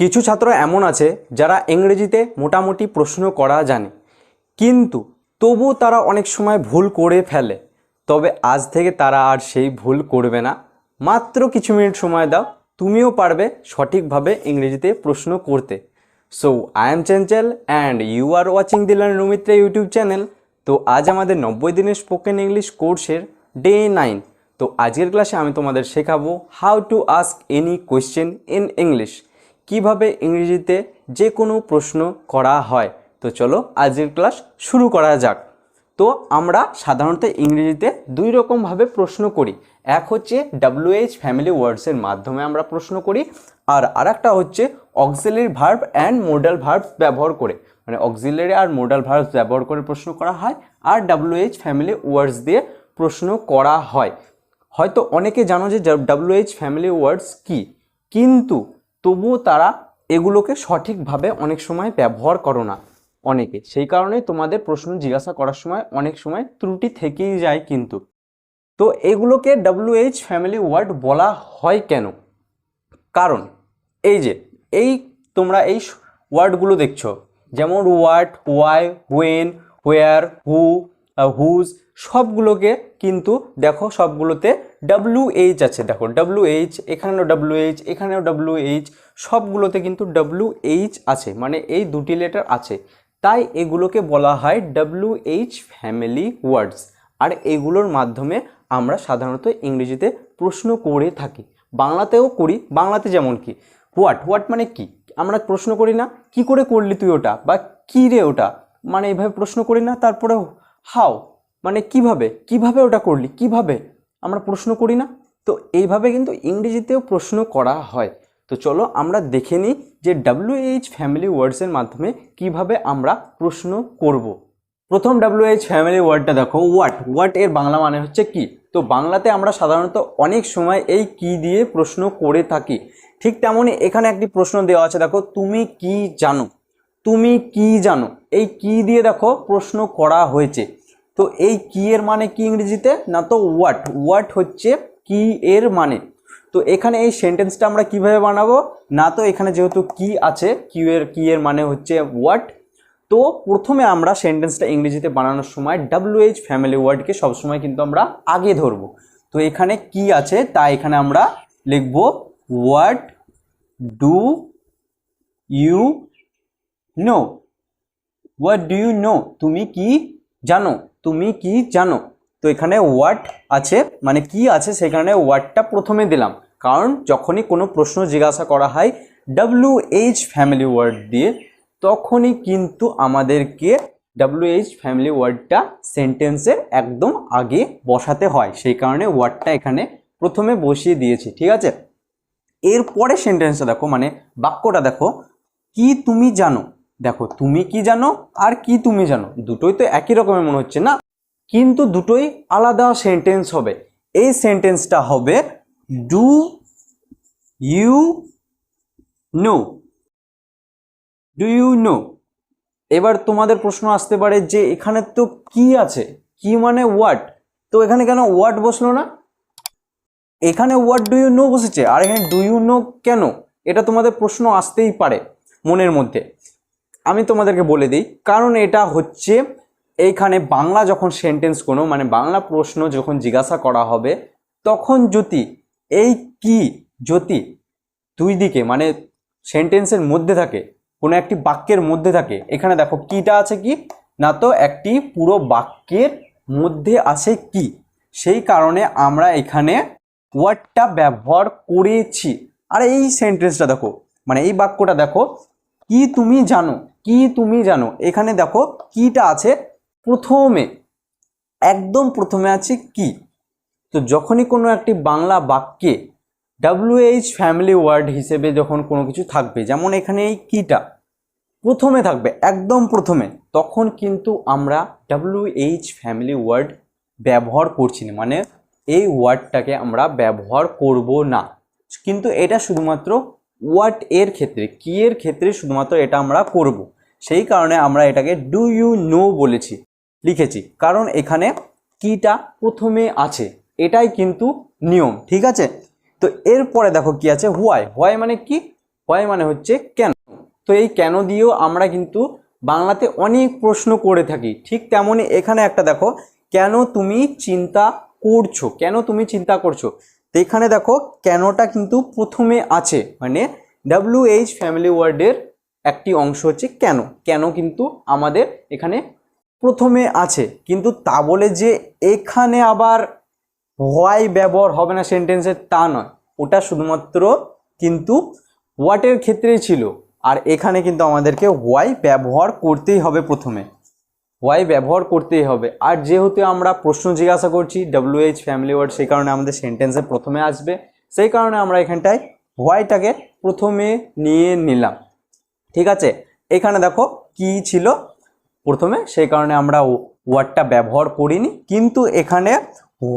কিছু ছাত্র এমন আছে যারা ইংরেজিতে মোটামুটি প্রশ্ন করা জানে। কিন্তু তবু তারা অনেক সময় ভুল করে ফেলে। তবে আজ থেকে তারা আর সেই ভুল করবে না। মাত্র কিছু মিনিট সময় দাও, তুমিও পারবে সঠিকভাবে ইংরেজিতে প্রশ্ন করতে। So I am Chanchal and you are watching the learn Rumitra YouTube channel তো আজ আমাদের নব্বই দিনের স্পোকেন ইংলিশ কোর্সের ডে নাইন তো আজকের ক্লাসে আমি তোমাদের শেখাবো how to ask any question in English কীভাবে ইংরেজিতে যে কোনো প্রশ্ন করা হয়? তো চলো আজকের ক্লাস শুরু করা যাক। তো আমরা সাধারণত ইংরেজিতে দুই রকমভাবে প্রশ্ন করি। এক হচ্ছে ডাব্লিউএইচ ফ্যামিলি ওয়ার্ডসের মাধ্যমে আমরা প্রশ্ন করি আর আরেকটা হচ্ছে auxiliary verb and modal verb ব্যবহার করে। মানে অক্সিলারি আর মোডাল ভার্ব ব্যবহার করে প্রশ্ন করা হয় আর ডাব্লিউএইচ ফ্যামিলি ওয়ার্ডস দিয়ে প্রশ্ন করা হয়। হয়তো অনেকে জানো যে ডাব্লিউএইচ ফ্যামিলি ওয়ার্ডস কি? কিন্তু তবুও তারা এগুলোকে সঠিকভাবে অনেক সময় ব্যবহার করো না অনেকে। সেই কারণে তোমাদের প্রশ্ন জিজ্ঞাসা করার সময় অনেক সময় ত্রুটি থেকেই যায় কিন্তু। তো এগুলোকে ডাব্লিউএইচ ফ্যামিলি ওয়ার্ড বলা হয় কেন? কারণ এই যে, এই তোমরা এই ওয়ার্ডগুলো দেখছ, যেমন what why when where who whose সবগুলোকে কিন্তু দেখো সবগুলোতে ডাব্লিউ এইচ আছে, দেখো ডাব্লিউ এইচ এখানেও ডাব্লিউ এইচ এখানেও ডাব্লিউ এইচ সবগুলোতে কিন্তু ডাব্লিউ এইচ আছে মানে এই দুটি লেটার আছে। তাই এগুলোকে বলা হয় ডাব্লিউ এইচ ফ্যামিলি ওয়ার্ডস আর এগুলোর মাধ্যমে আমরা সাধারণত ইংরেজিতে প্রশ্ন করে থাকি। বাংলাতেও করি, বাংলাতে যেমন কি হোয়াট হোয়াট মানে কি? আমরা প্রশ্ন করি না, কি করে করলি তুই ওটা, বা কী রে ওটা? মানে এভাবে প্রশ্ন করি না তারপরে হাও মানে কীভাবে কীভাবে ওটা করলি, কীভাবে? আমরা প্রশ্ন করি না। তো এইভাবে কিন্তু ইংরেজিতেও প্রশ্ন করা হয়। তো চলো আমরা দেখে নিই যে ডাব্লিউএইচ ফ্যামিলি ওয়ার্ডসের মাধ্যমে কীভাবে আমরা প্রশ্ন করব। প্রথম ডাব্লিউএইচ ফ্যামিলি ওয়ার্ডটা দেখো হোয়াট হোয়াট এর বাংলা মানে হচ্ছে কি? তো বাংলাতে আমরা সাধারণত অনেক সময় এই কি দিয়ে প্রশ্ন করে থাকি। ঠিক তেমনই এখানে একটি প্রশ্ন দেওয়া আছে, দেখো, তুমি কি জানো? তুমি কি জানো? এই কি দিয়ে দেখো প্রশ্ন করা হয়েছে। তো এই কি এর মানে কি ইংরেজিতে? না তো হোয়াট হোয়াট হচ্ছে কি এর মানে। তো এখানে এই সেন্টেন্সটা আমরা কীভাবে বানাবো? না তো এখানে যেহেতু কি আছে কিউ এর কি এর মানে হচ্ছে হোয়াট তো প্রথমে আমরা সেন্টেন্সটা ইংরেজিতে বানানোর সময় ডাব্লিউএইচ ফ্যামিলি ওয়ার্ডকে সবসময় কিন্তু আমরা আগে ধরবো। তো এখানে কি আছে, তা এখানে আমরা লিখব what do you know what do you know তুমি কি জানো? তুমি কি জানো? তো এখানে হোয়াট আছে মানে কি আছে সেখানে ওয়ার্ডটা প্রথমে দিলাম। কারণ যখনই কোনো প্রশ্ন জিজ্ঞাসা করা হয় ডাব্লিউ এইচ ফ্যামিলি ওয়ার্ড দিয়ে, তখনই কিন্তু আমাদেরকে ডাব্লিউ এইচ ফ্যামিলি ওয়ার্ডটা সেন্টেন্সের একদম আগে বসাতে হয়। সেই কারণে ওয়ার্ডটা এখানে প্রথমে বসিয়ে দিয়েছি, ঠিক আছে? এরপরে সেন্টেন্সটা দেখো মানে বাক্যটা দেখো, কি তুমি জানো? দেখো, তুমি কি জানো আর কি তুমি জানো? দুটোই তো একই রকমের মনে হচ্ছে না? কিন্তু দুটোই আলাদা সেন্টেন্স হবে। এই সেন্টেন্সটা হবে do you know do you know এবার তোমাদের প্রশ্ন আসতে পারে যে এখানে তো কি আছে? কি মানে হোয়াট তো এখানে কেন হোয়াট বসল না? এখানে হোয়াট ডু ইউ নো বসেছে? আর এখানে ডু ইউ নো কেন? এটা তোমাদের প্রশ্ন আসতেই পারে মনের মধ্যে। আমি তোমাদেরকে বলে দিই, কারণ এটা হচ্ছে এইখানে বাংলা যখন সেন্টেন্স কোনো মানে বাংলা প্রশ্ন যখন জিজ্ঞাসা করা হবে, তখন যদি এই কি যদি দুই দিকে মানে সেন্টেন্সের মধ্যে থাকে, কোনো একটি বাক্যের মধ্যে থাকে, এখানে দেখো কিটা আছে কি? না তো একটি পুরো বাক্যের মধ্যে আছে কি? সেই কারণে আমরা এখানে ওয়ার্ডটা ব্যবহার করেছি। আর এই সেন্টেন্সটা দেখো মানে এই বাক্যটা দেখো, কি তুমি জানো? কি তুমি জানো? এখানে দেখো কিটা আছে প্রথমে। একদম প্রথমে আছে কি? তো যখনই কোনো একটি বাংলা বাক্যে ডাব্লিউএইচ ফ্যামিলি ওয়ার্ড হিসেবে যখন কোনো কিছু থাকবে, যেমন এখানে এই কিটা, প্রথমে থাকবে, একদম প্রথমে, তখন কিন্তু আমরা ডাব্লিউএইচ ফ্যামিলি ওয়ার্ড ব্যবহার করছি না। মানে এই ওয়ার্ডটাকে আমরা ব্যবহার করব না। কিন্তু এটা শুধুমাত্র ওয়াট এর ক্ষেত্রে, কি এর ক্ষেত্রে শুধুমাত্র এটা আমরা করব। সেই কারণে আমরা এটাকে ডু ইউ নো বলেছি, লিখেছি। কারণ এখানে কিটা প্রথমে আছে, এটাই কিন্তু নিয়ম, ঠিক আছে? তো এরপরে দেখো কি আছে হোয়াই হোয়াই মানে কি? হোয়াই মানে হচ্ছে কেন? তো এই কেন দিয়েও আমরা কিন্তু বাংলাতে অনেক প্রশ্ন করে থাকি, ঠিক তেমনই এখানে একটা দেখো, কেন তুমি চিন্তা করছ? কেন তুমি চিন্তা করছ? তো এখানে দেখো কেনটা কিন্তু প্রথমে আছে মানে ডাব্লিউ এইচ ফ্যামিলি ওয়ার্ডের একটি অংশ হচ্ছে কেন। কেন কিন্তু আমাদের এখানে প্রথমে আছে, কিন্তু তা বলে যে এখানে আবার হোয়াই ব্যবহার হবে না সেন্টেন্সে তা নয়। ওটা শুধুমাত্র কিন্তু হোয়াটের ক্ষেত্রেই ছিল, আর এখানে কিন্তু আমাদেরকে হোয়াই ব্যবহার করতেই হবে প্রথমে। হোয়াই ব্যবহার করতেই হবে। আর যেহেতু আমরা প্রশ্ন জিজ্ঞাসা করছি ডাব্লিউএইচ ফ্যামিলি ওয়ার্ড সেই কারণে আমাদের সেন্টেন্সে প্রথমে আসবে। সেই কারণে আমরা এখানটায় হোয়াইটাকে প্রথমে নিয়ে নিলাম। ঠিক আছে? এখানে দেখো কি ছিল প্রথমে, সেই কারণে আমরা ওয়ার্ডটা ব্যবহার করিনি। কিন্তু এখানে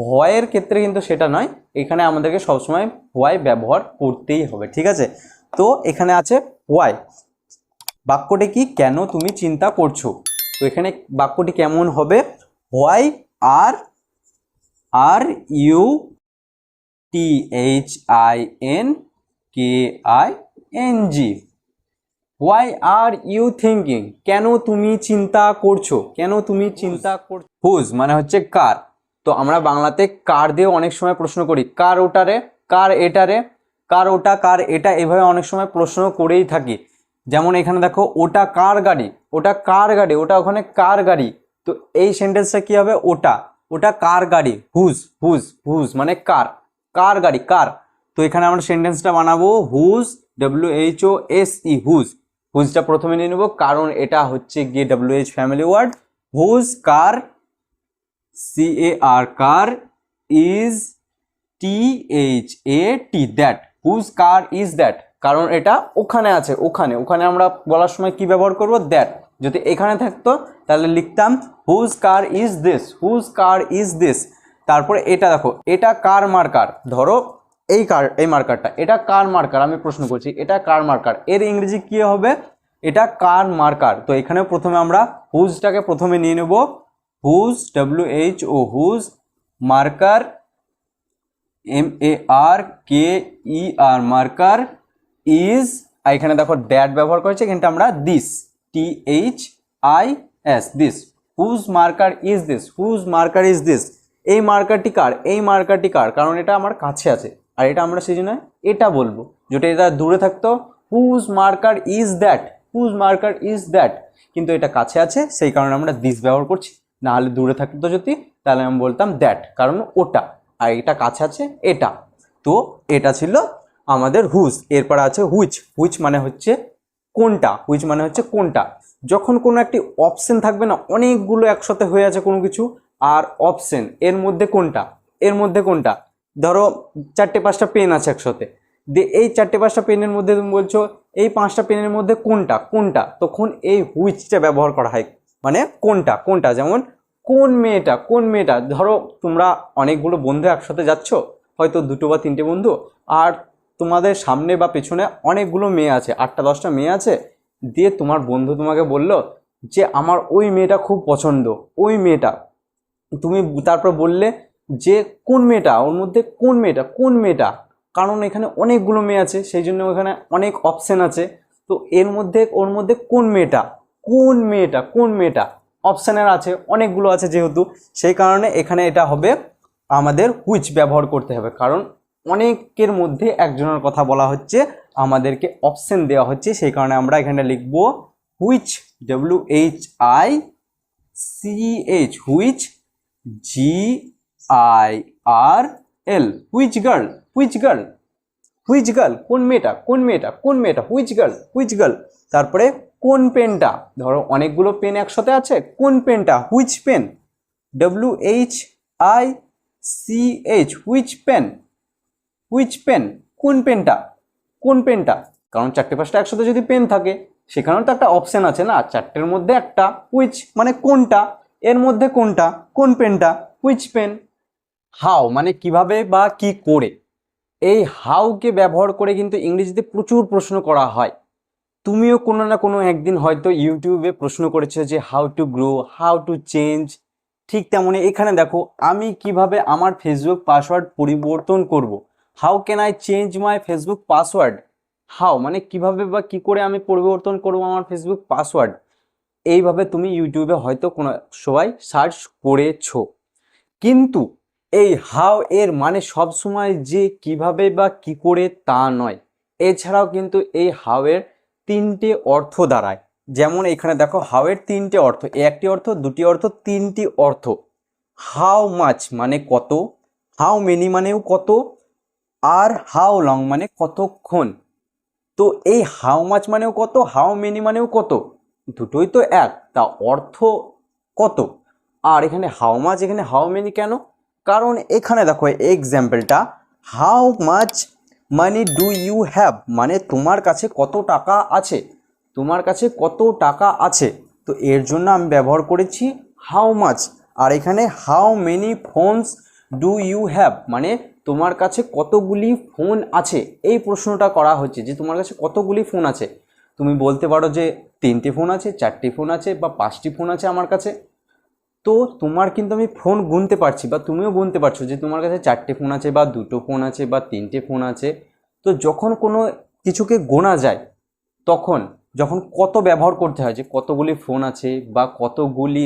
হোয়াইয়ের ক্ষেত্রে কিন্তু সেটা নয়। এখানে আমাদেরকে সবসময় হোয়াই ব্যবহার করতেই হবে। ঠিক আছে? তো এখানে আছে হোয়াই বাক্যটি কি? কেন তুমি চিন্তা করছ? তো এখানে বাক্যটি কেমন হবে? Why are are you T H I N K I N G why are you thinking কেন তুমি চিন্তা করছ? কেন তুমি চিন্তা করছ হুজ মানে হচ্ছে কার? তো আমরা বাংলাতে কার দিয়ে অনেক সময় প্রশ্ন করি। কার ওটারে? কার এটারে? কার ওটা, কার এটা, এভাবে অনেক সময় প্রশ্ন করেই থাকি। যেমন এখানে দেখো, ওটা কার গাড়ি? ওটা কার গাড়ি? ওটা ওখানে কার গাড়ি? তো এই সেন্টেন্সটা কি হবে? ওটা। ওটা কার গাড়ি? হুজ হুজ হুজ মানে কার। কার গাড়ি? কার। তো এখানে আমরা সেন্টেন্সটা বানাবো whose W H O S E whose হুজটা প্রথমে নিয়ে নেব, কারণ এটা হচ্ছে গিয়ে W H family word whose car C A R car is T H A T that whose car is that কারণ এটা ওখানে আছে, ওখানে। ওখানে আমরা বলার সময় কি ব্যবহার করব? দ্যাট যদি এখানে থাকতো, তাহলে লিখতাম whose car is this whose car is this তারপরে এটা দেখো, এটা কার মার্কার? ধরো, এই কার, এই মার্কারটা। এটা কার মার্কার? আমি প্রশ্ন করছি, এটা কার মার্কার? এর ইংরেজি কি হবে? এটা কার মার্কার? তো এখানে প্রথমে আমরা হুজটাকে প্রথমে নিয়ে নেব। Whose W H O whose marker M A R K E R marker is এখানে দেখো ড্যাট ব্যবহার করেছে কিন্তু আমরা this T H I S this whose marker is this whose marker is this এই মার্কারটি কার? এই মার্কারটি কার? কারণ এটা আমার কাছে আছে। আর এটা আমরা সেই জন্য এটা বলব। যেটা এটা দূরে থাকতো whose marker is that whose marker is that কিন্তু এটা কাছে আছে, সেই কারণে আমরা দিস ব্যবহার করছি। নাহলে দূরে থাকতো যদি, তাহলে আমি বলতাম দ্যাট কারণ ওটা। আর এটা কাছে আছে, এটা। তো এটা ছিল আমাদের হুজ, এরপর আছে হুইচ। হুইচ মানে হচ্ছে কোনটা? হুইচ মানে হচ্ছে কোনটা? যখন কোনো একটি অপশন থাকবে না, অনেকগুলো একসাথে হয়ে আছে কোনো কিছু, আর অপশন, এর মধ্যে কোনটা? এর মধ্যে কোনটা? ধরো চারটে পাঁচটা পেন আছে একসাথে। দিয়ে এই চারটে পাঁচটা পেনের মধ্যে তুমি বলছো, এই পাঁচটা পেনের মধ্যে কোনটা? কোনটা? তখন এই হুইচটা ব্যবহার করা হয়। মানে কোনটা? কোনটা? যেমন কোন মেয়েটা? কোন মেয়েটা? ধরো তোমরা অনেকগুলো বন্ধু একসাথে যাচ্ছ, হয়তো দুটো বা তিনটে বন্ধু, আর তোমাদের সামনে বা পেছনে অনেকগুলো মেয়ে আছে, আটটা, দশটা মেয়ে আছে, দিয়ে তোমার বন্ধু তোমাকে বলল যে, আমার ওই মেয়েটা খুব পছন্দ, ওই মেয়েটা। তুমি তারপর বললে যে, কোন মেয়েটা? ওর মধ্যে কোন মেয়েটা? কোন মেয়েটা? কারণ এখানে অনেকগুলো মেয়ে আছে, সেই জন্য ওখানে অনেক অপশান আছে। তো এর মধ্যে, ওর মধ্যে কোন মেয়েটা? কোন মেয়েটা? কোন মেয়েটা? অপশানের আছে, অনেকগুলো আছে যেহেতু। সেই কারণে এখানে এটা হবে আমাদের হুইচ ব্যবহার করতে হবে। কারণ অনেকের মধ্যে একজনের কথা বলা হচ্ছে, আমাদেরকে অপশন দেওয়া হচ্ছে, সেই কারণে আমরা এখানে লিখব which W H I C H which G I R L which girl which girl which girl কোন মেয়েটা কোন মেয়েটা কোন মেয়েটা হুইচ গার্ল হুইচ গার্ল তারপরে কোন পেনটা, ধরো অনেকগুলো পেন একসাথে আছে, কোন পেনটা which pen W H I C H which pen which pen কোন পেনটা কোন পেনটা কারণ চারটে পাঁচটা একসাথে যদি পেন থাকে, সেখানেও তো একটা অপশন আছে না? চারটের মধ্যে একটা হুইচ মানে কোনটা? এর মধ্যে কোনটা? কোন পেনটা হুইচ পেন হাও মানে কীভাবে বা কি করে? এই হাউকে ব্যবহার করে কিন্তু ইংরেজিতে প্রচুর প্রশ্ন করা হয়। তুমিও কোনো না কোনো একদিন হয়তো ইউটিউবে প্রশ্ন করেছ যে how to grow how to change ঠিক তেমনই এখানে দেখো, আমি কীভাবে আমার ফেসবুক পাসওয়ার্ড পরিবর্তন করব? How can I change my Facebook password how মানে কীভাবে বা কি করে আমি পরিবর্তন করব আমার ফেসবুক পাসওয়ার্ড এইভাবে তুমি ইউটিউবে হয়তো কোনো সবাই সার্চ করেছ। কিন্তু এই হাও এর মানে সব সময় যে কীভাবে বা কি করে তা নয়। এছাড়াও কিন্তু এই হাও এর তিনটে অর্থ দাঁড়ায়। যেমন এখানে দেখো হাও এর তিনটে অর্থ একটি অর্থ, দুটি অর্থ, তিনটি অর্থ। হাউ মাছ মানে কত? হাউ মেনি মানেও কত? আর হাউ লং মানে কতক্ষণ? তো এই হাউ মাছ মানেও কত, হাউ মেনি মানেও কত? দুটোই তো এক, তা অর্থ কত? আর এখানে হাউ মাছ, এখানে হাউ মেনি কেন? কারণ এখানে দেখো এক্সাম্পলটা how much money do you have? মানে তোমার কাছে কত টাকা আছে? তোমার কাছে কত টাকা আছে? তো এর জন্য আমি ব্যবহার করেছি হাউ মাছ। আর এখানে how many phones do you have? মানে তোমার কাছে কতগুলি ফোন আছে? এই প্রশ্নটা করা হচ্ছে যে তোমার কাছে কতগুলি ফোন আছে? তুমি বলতে পারো যে তিনটে ফোন আছে, চারটি ফোন আছে বা পাঁচটি ফোন আছে আমার কাছে। তো তোমার কিন্তু আমি ফোন গুনতে পারছি বা তুমিও গুনতে পারছ যে তোমার কাছে চারটে ফোন আছে বা দুটো ফোন আছে বা তিনটে ফোন আছে। তো যখন কোনো কিছুকে গোনা যায়, তখন, যখন কত ব্যবহার করতে হয় যে কতগুলি ফোন আছে বা কতগুলি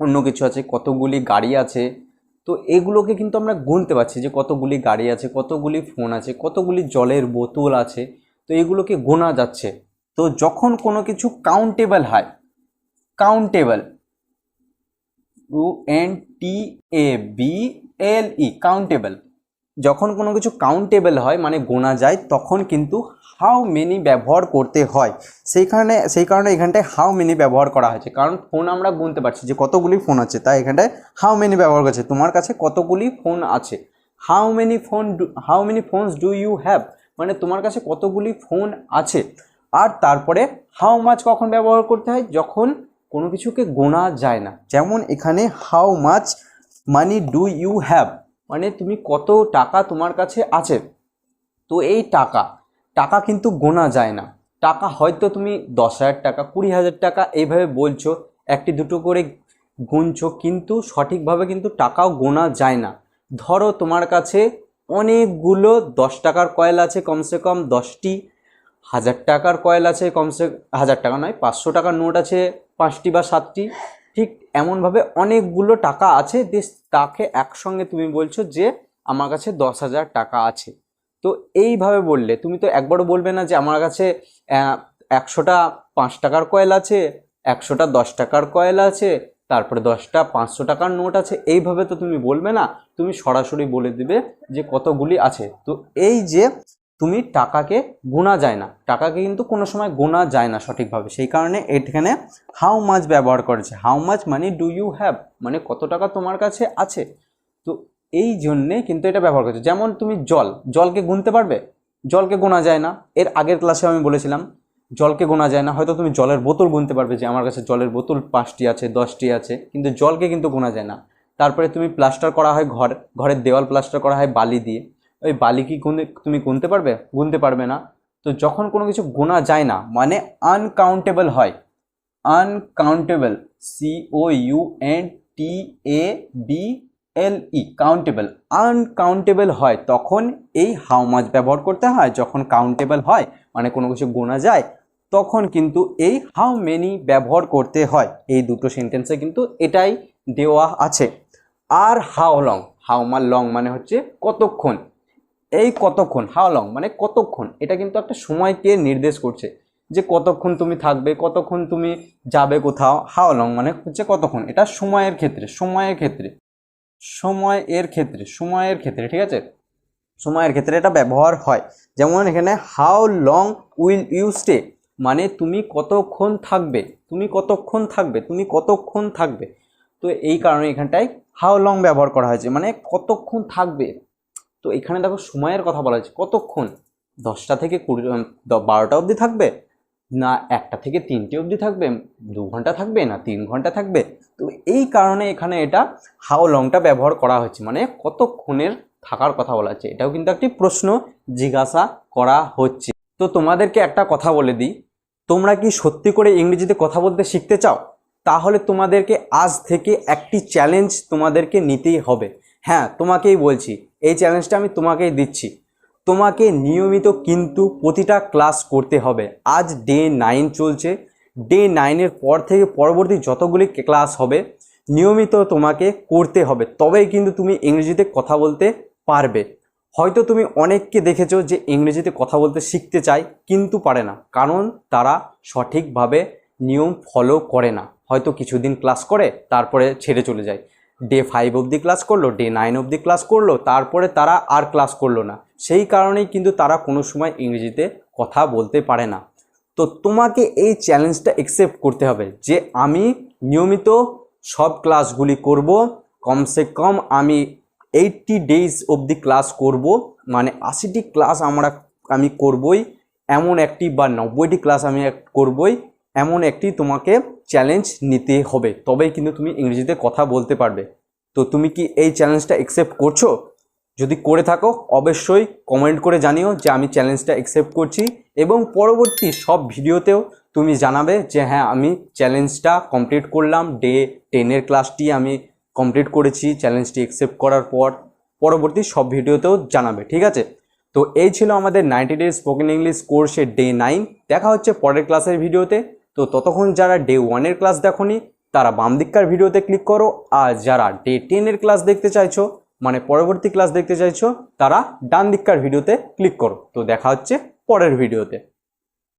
অন্য কিছু আছে, কতগুলি গাড়ি আছে তো এগুলোকে কিন্তু আমরা গুনতে পারছি যে কতগুলি গাড়ি আছে, কতগুলি ফোন আছে, কতগুলি জলের বোতল আছে, তো এগুলোকে গোনা যাচ্ছে। তো যখন কোনো কিছু কাউন্টেবল হয় countable U N T A B L E countable যখন কোনো কিছু কাউন্টেবল হয় মানে গোনা যায়, তখন কিন্তু হাউ মেনি ব্যবহার করতে হয়। সেই কারণে সেই কারণে এখানটায় হাউ মেনি ব্যবহার করা হয়েছে। কারণ ফোন আমরা গুনতে পারছি যে কতগুলি ফোন আছে, তাই এখানটায় হাউ মেনি ব্যবহার করছে। তোমার কাছে কতগুলি ফোন আছে? How many phone how many phones do you have মানে তোমার কাছে কতগুলি ফোন আছে? আর তারপরে হাউ মাছ কখন ব্যবহার করতে হয়? যখন কোনো কিছুকে গোনা যায় না। যেমন এখানে how much money do you have মানে তুমি কত টাকা তোমার কাছে আছে? তো এই টাকা টাকা কিন্তু গোনা যায় না। টাকা হয়তো তুমি দশ হাজার টাকা, কুড়ি হাজার টাকা এইভাবে বলছো, একটি দুটো করে গুনছো, কিন্তু সঠিকভাবে কিন্তু টাকাও গোনা যায় না। ধরো তোমার কাছে অনেকগুলো দশ টাকার কয়েল আছে কমসে কম দশটি, হাজার টাকার কয়েল আছে কমসে, হাজার টাকা নয়, পাঁচশো টাকার নোট আছে পাঁচটি বা সাতটি, ঠিক এমনভাবে অনেকগুলো টাকা আছে যে তাকে একসঙ্গে তুমি বলছো যে আমার কাছে দশ হাজার টাকা আছে। তো এইভাবে বললে, তুমি তো একবারও বলবে না যে আমার কাছে একশোটা পাঁচ টাকার কয়েল আছে, একশোটা দশ টাকার কয়েল আছে, তারপরে দশটা পাঁচশো টাকার নোট আছে। এইভাবে তো তুমি বলবে না, তুমি সরাসরি বলে দিবে যে কতগুলি আছে। তো এই যে তুমি টাকাকে গোনা যায় না। টাকাকে কিন্তু কোনো সময় গোনা যায় না সঠিকভাবে। সেই কারণে এখানে হাউ মাছ ব্যবহার করেছে। হাউ মাছ মানে ডু ইউ হ্যাভ মানে কত টাকা তোমার কাছে আছে? তো এই জন্যে কিন্তু এটা ব্যবহার করছে। যেমন তুমি জল, জলকে গুনতে পারবে? জলকে গোনা যায় না। এর আগের ক্লাসে আমি বলেছিলাম, জলকে গোনা যায় না। হয়তো তুমি জলের বোতল গুনতে পারবে যে আমার কাছে জলের বোতল পাঁচটি আছে, দশটি আছে, কিন্তু জলকে কিন্তু গোনা যায় না। তারপরে তুমি প্লাস্টার করা হয় ঘর, ঘরের দেওয়াল প্লাস্টার করা হয় বালি দিয়ে। ওই বালি কি গুনে তুমি গুনতে পারবে? গুনতে পারবে না। তো যখন কোনো কিছু গোনা যায় না মানে আনকাউন্টেবল হয়। Uncountable C O U N T A B L E countable uncountable হয় তখন এই হাউ মাছ ব্যবহার করতে হয়। যখন কাউন্টেবল হয় মানে কোনো কিছু গোনা যায়, তখন কিন্তু এই হাউ মেনি ব্যবহার করতে হয়। এই দুটো সেন্টেন্সে কিন্তু এটাই দেওয়া আছে। আর হাউ লং হাউ মার লং মানে হচ্ছে কতক্ষণ? এই কতক্ষণ? হাউ লং মানে কতক্ষণ? এটা কিন্তু একটা সময়কে নির্দেশ করছে। যে কতক্ষণ তুমি থাকবে, কতক্ষণ তুমি যাবে কোথাও হাউ লং মানে হচ্ছে কতক্ষণ? এটা সময়ের ক্ষেত্রে সময়ের ক্ষেত্রে। সময় এর ক্ষেত্রে, সময়ের ক্ষেত্রে, ঠিক আছে? সময়ের ক্ষেত্রে এটা ব্যবহার হয়। যেমন এখানে how long will you stay মানে তুমি কতক্ষণ থাকবে? তুমি কতক্ষণ থাকবে? তুমি কতক্ষণ থাকবে? তো এই কারণে এখানটায় হাউ লং ব্যবহার করা হয়েছে। মানে কতক্ষণ থাকবে? তো এখানে দেখো সময়ের কথা বলা হয়েছে। কতক্ষণ? দশটা থেকে কুড়ি বারোটা অবধি থাকবে? না, একটা থেকে তিনটে অবধি থাকবে? দু ঘণ্টা থাকবে? না, তিন ঘণ্টা থাকবে? তো এই কারণে এখানে এটা হাও লংটা ব্যবহার করা হচ্ছে মানে কতক্ষণের থাকার কথা বলা হচ্ছে এটাও কিন্তু একটি প্রশ্ন জিজ্ঞাসা করা হচ্ছে। তো তোমাদেরকে একটা কথা বলে দিই। তোমরা কি সত্যি করে ইংরেজিতে কথা বলতে শিখতে চাও? তাহলে তোমাদেরকে আজ থেকে একটি চ্যালেঞ্জ তোমাদেরকে নিতেই হবে। হ্যাঁ তোমাকেই বলছি, এই চ্যালেঞ্জটা আমি তোমাকেই দিচ্ছি। তোমাকে নিয়মিত কিন্তু প্রতিটা ক্লাস করতে হবে। আজ ডে নাইন চলছে। ডে নাইনের পর থেকে পরবর্তী যতগুলি ক্লাস হবে, নিয়মিত তোমাকে করতে হবে। তবেই কিন্তু তুমি ইংরেজিতে কথা বলতে পারবে। হয়তো তুমি অনেককে দেখেছ যে ইংরেজিতে কথা বলতে শিখতে চায়, কিন্তু পারে না। কারণ তারা সঠিকভাবে নিয়ম ফলো করে না। হয়তো কিছুদিন ক্লাস করে, তারপরে ছেড়ে চলে যায়। ডে ফাইভ অবধি ক্লাস করল, ডে নাইন অবধি ক্লাস করল, তারপরে তারা আর ক্লাস করল না। সেই কারণেই কিন্তু তারা কোনো সময় ইংরেজিতে কথা বলতে পারে না। তো তোমাকে এই চ্যালেঞ্জটা অ্যাকসেপ্ট করতে হবে যে আমি নিয়মিত সব ক্লাসগুলি করব, কমসে কম আমি এইটটি ডেজ অবধি ক্লাস করব মানে আশিটি ক্লাস আমরা, আমি করবই, এমন একটি বা নব্বইটি ক্লাস আমি করবই এমন একটি তোমাকে চ্যালেঞ্জ নিতে হবে। তবেই কিন্তু তুমি ইংরেজিতে কথা বলতে পারবে। তো তুমি কি এই চ্যালেঞ্জটা অ্যাকসেপ্ট করছ? যদি করে থাকো, অবশ্যই কমেন্ট করে জানিও যে আমি চ্যালেঞ্জটা অ্যাকসেপ্ট করছি এবং পরবর্তী সব ভিডিওতেও তুমি জানাবে যে হ্যাঁ আমি চ্যালেঞ্জটা কমপ্লিট করলাম। ডে টেনের ক্লাসটি আমি কমপ্লিট করেছি চ্যালেঞ্জটি অ্যাকসেপ্ট করার পর। পরবর্তী সব ভিডিওতেও জানাবে, ঠিক আছে? তো এই ছিল আমাদের নাইনটি ডেজ স্পোকেন ইংলিশ কোর্সের ডে নাইন দেখা হচ্ছে পরের ক্লাসের ভিডিওতে। তো ততক্ষণ যারা ডে ওয়ানের ক্লাস দেখোনি, তারা বাম দিককার ভিডিওতে ক্লিক করো, আর যারা ডে টেনের ক্লাস দেখতে চাইছো মানে পরবর্তী ক্লাস দেখতে চাইছো, তারা ডান দিককার ভিডিওতে ক্লিক করো। তো দেখা হচ্ছে পরের ভিডিওতে